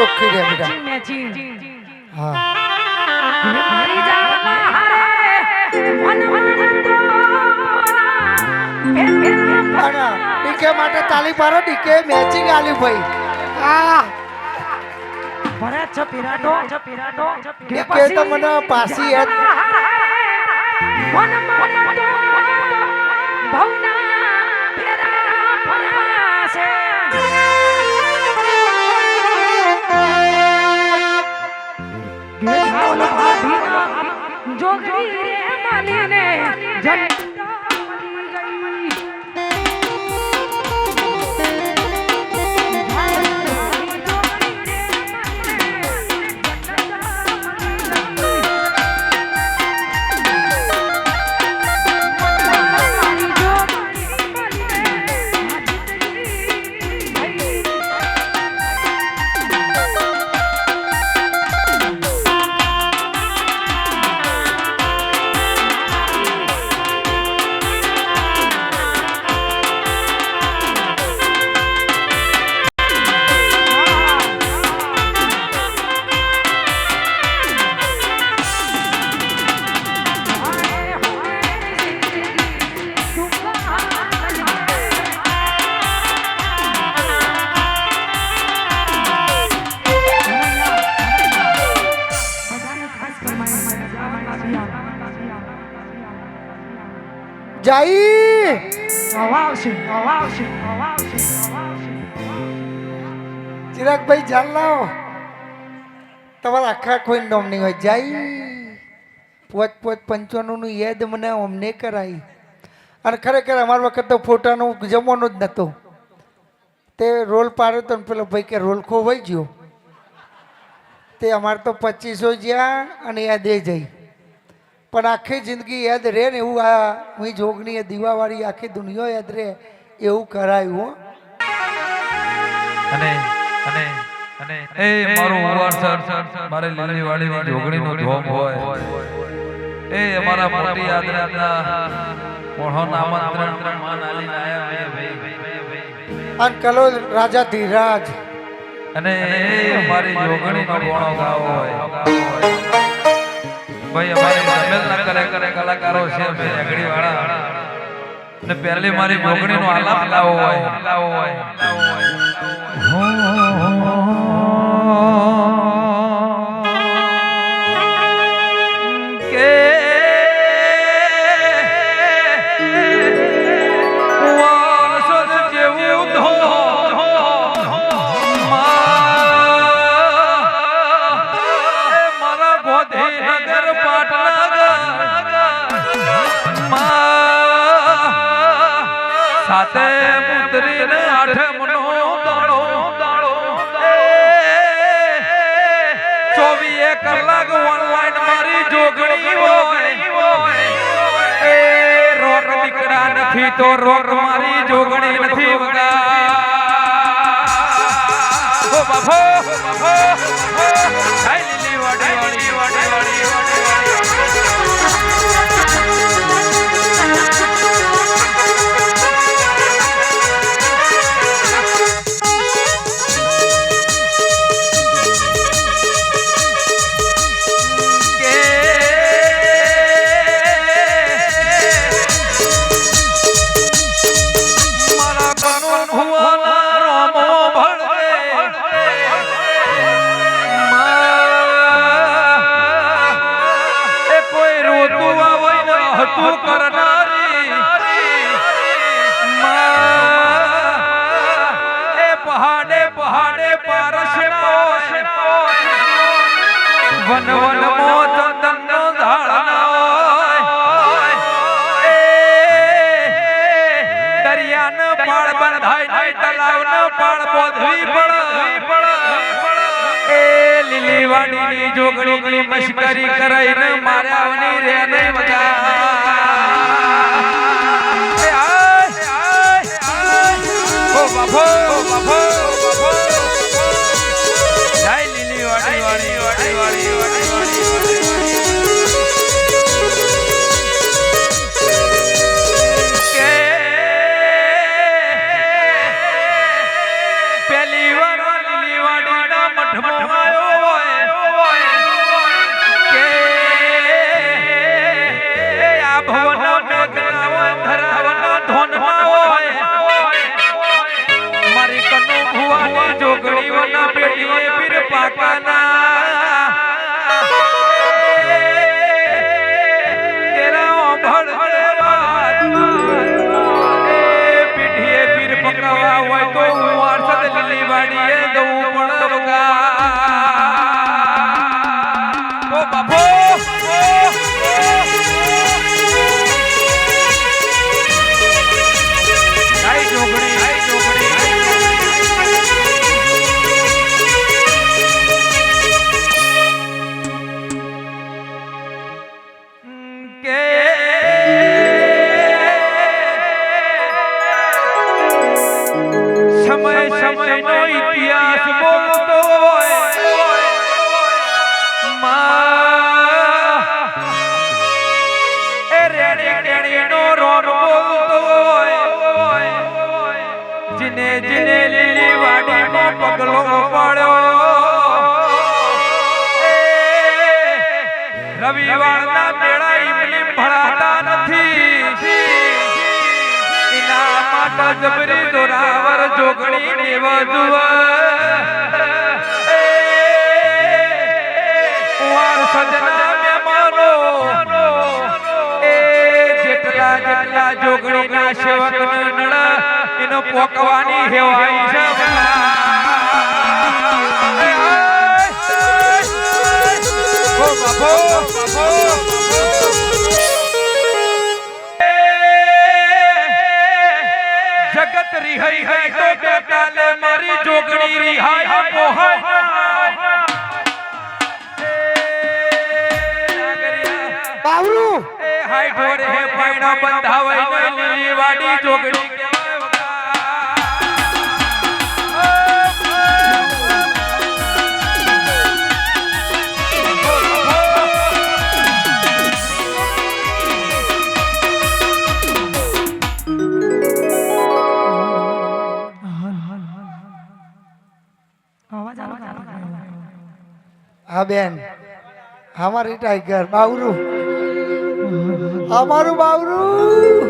ચોખ્ખી રે બેટા. મેચિંગ મેચિંગ હા. મારી જાવલા હારે મન મન તોરા પેલા અને ડીકે માટે તાલી પાડો ડીકે મેચિંગ આલી ભાઈ. આ ભરે છે પીરાટો. છે પીરાટો. ડીકે તો મને પાસી યાદ મન મન ભવના ಜನ ચિરાગભાઈ, જાન લાવો. તમારા આખા કોઈ નોમ નહીં હોય. જાય. પોચ પોચ પંચાણું નું યાદ મને અમને કરાવી અને ખરેખર અમારા વખત તો ફોટાનું જમવાનો જ નહોતો તે રોલ પાડ્યો તો પેલો ભાઈ કે રોલ ખોવાઈ ગયો. તે અમારે તો પચીસો જ્યાં અને યાદ જઈ પણ આખી જિંદગી યાદ રહે ને એવું આ હું જોગની દીવાવાળી આખી દુનિયા યાદ રહે એવું કરાયું હો. અને અને અને એ મારું ઉવાર સર મારે લીલી વાળી જોગણી નો ધોમ હોય. એ અમારા મોટી યાદના મોહન આમંત્રણ માન આલી આયા ભાઈ. અન કલો રાજા ધીરાજ. અને મારી જોગણી નો ગોણો ગાવો હોય. ભાઈ અમારી ના કરે કરે કલાકારો છે આગળી વાળા ને પહેલી મારી જોગણીનો આલાપ લાવો હોય. લાવો હોય. પુત્રીને આઠમનો દાડો દાડો ચોવીએ કલાક ઓનલાઈન મારી જોગણી હોય. રોક દીકરા નથી તો રોક મારી જોગણી નથી વગા હો બાપો હો બાપો વાડીની જોગણીની મશ્કરી કરાઈને માર્યાવની રે ને આય. ઓ બાપો, কে সময় সময় নয় જબરી દોરાવર જોગણી દેવા જુએ વાર સજના મહેમાનો એ જેટલા જેટલા જોગણીના સેવક નડા એનો પોકવાની હેવાઈ છે એ રિહાઈ હઈ તો બેટાલે મારી જોગણી રિહાઈ પોહાય બાવરું. એ હાય ઢોરે હે પૈણા બંધાવાય ને લીલી વાડી જોગણી. હા બેન. અમારી ટાઈગર બાવરું. અમારું બાવરું.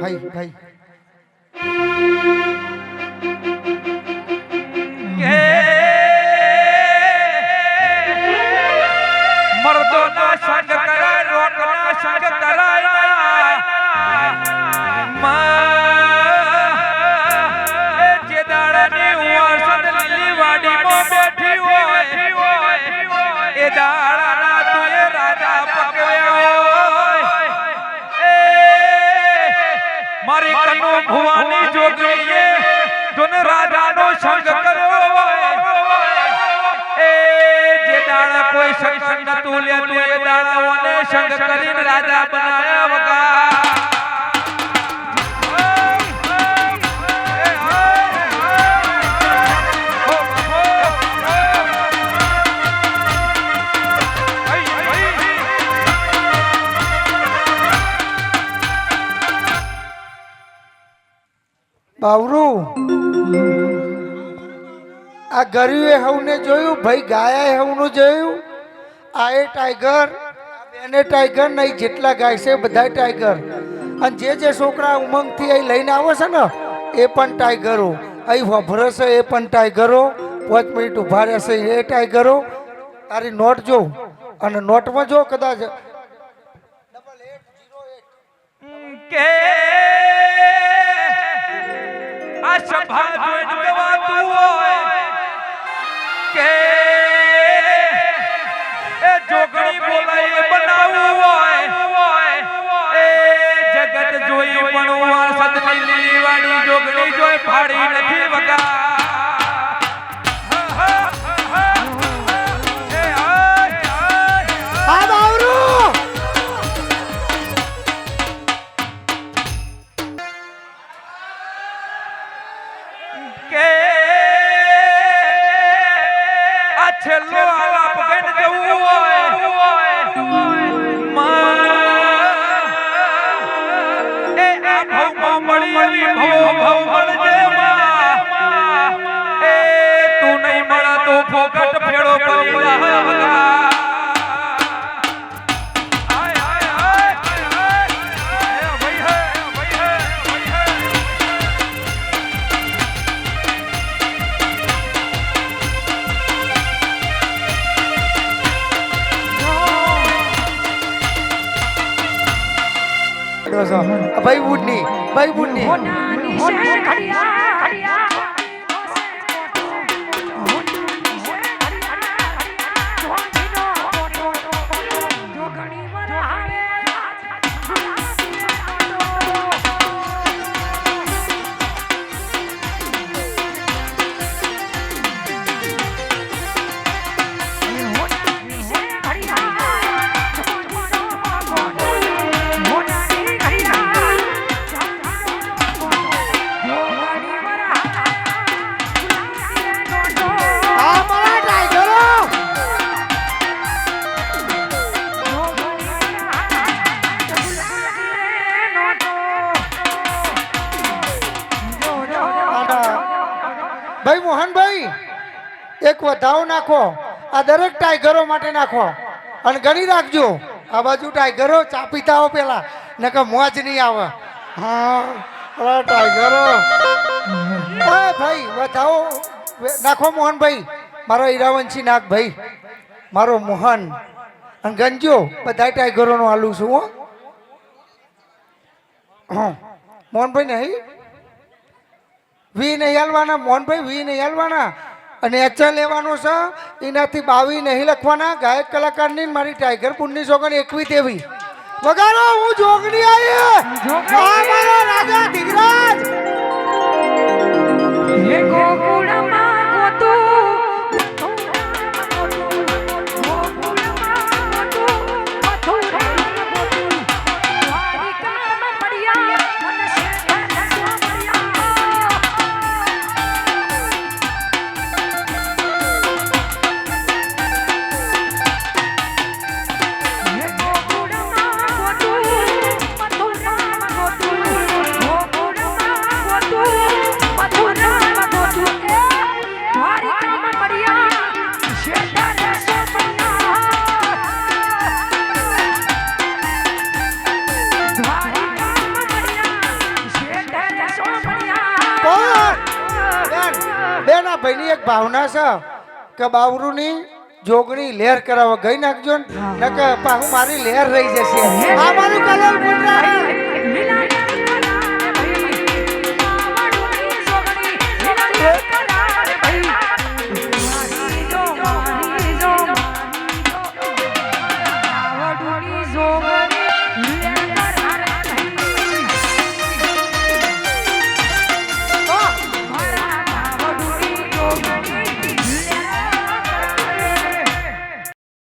ભાઈ ભાઈ. ભુવાની જોગણીએ જોને રાજાનો સંગ કર્યો હોય. એ જે દાડા કોઈ સંગ નતું લેતું, એ દાડાઓને સંગ કરીને રાજા બનાયા વગા બાવરું. આ ગરીબે હવને જોયું, ભાઈ ગાયા હવનું જોયું. આ એ ટાઈગર એને ટાઈગર નહીં જેટલા ગાય છે બધા ટાઈગર. અને જે જે છોકરા ઉમંગથી અહીં લઈને આવે છે ને, એ પણ ટાઈગરો. અહીં વભરે છે એ પણ ટાઈગરો. પાંચ મિનિટ ઊભા રહેશે એ ટાઈગરો. તારી નોટ જો. અને નોટમાં જો કદાચ જોઈને ગવાતું હોય કે એ જોગણી બોલાય બનાવવું હોય, એ જગત જોઈ પણ વાસદ લીલી વાળી જોગણી જોઈ ફાડી નથી વગા ફોકટ ફેડો કરી જા વગા. આય, આય, આય, આય, આય. એ ભાઈ હે, ભાઈ હે, ભાઈ હે. ભાઈ બુડની ભાઈ બુડની ભાઈ મોહનભાઈ, એક વધાવ નાખો. આ દરેક ટાઈગરો માટે નાખો. અને ગણી રાખજો. આ બાજુ ટાઈગરો ચા પીતા હો પેલા. નકર મોજ નહીં આવે. હા ટાઈગરો. હા, ભાઈ, વધાવો. નાખો મોહનભાઈ. મારો ઈરાવંશી નાગ ભાઈ. મારો મોહન. અને ગંજો બધા ટાઈગરોનું હાલું છું હા. મોહનભાઈ નહીં? વી નહીં હાલવાના મોહનભાઈ વી નહીં હાલવાના. અને એચ લેવાનો છે એનાથી બાવી નહીં લખવાના. ગાયક કલાકારની મારી ટાઈગર પુણની સોગન એકવી તેવી. વગાડો હું જોગણી આવી. રાજા ધીરજ. ભાવના છે કે બાવરુની જોગણી લહેર કરાવવા ગઈ નાખજો ને. કે પાછું મારી લહેર રહી જશે. આ મારું કલર પુત્ર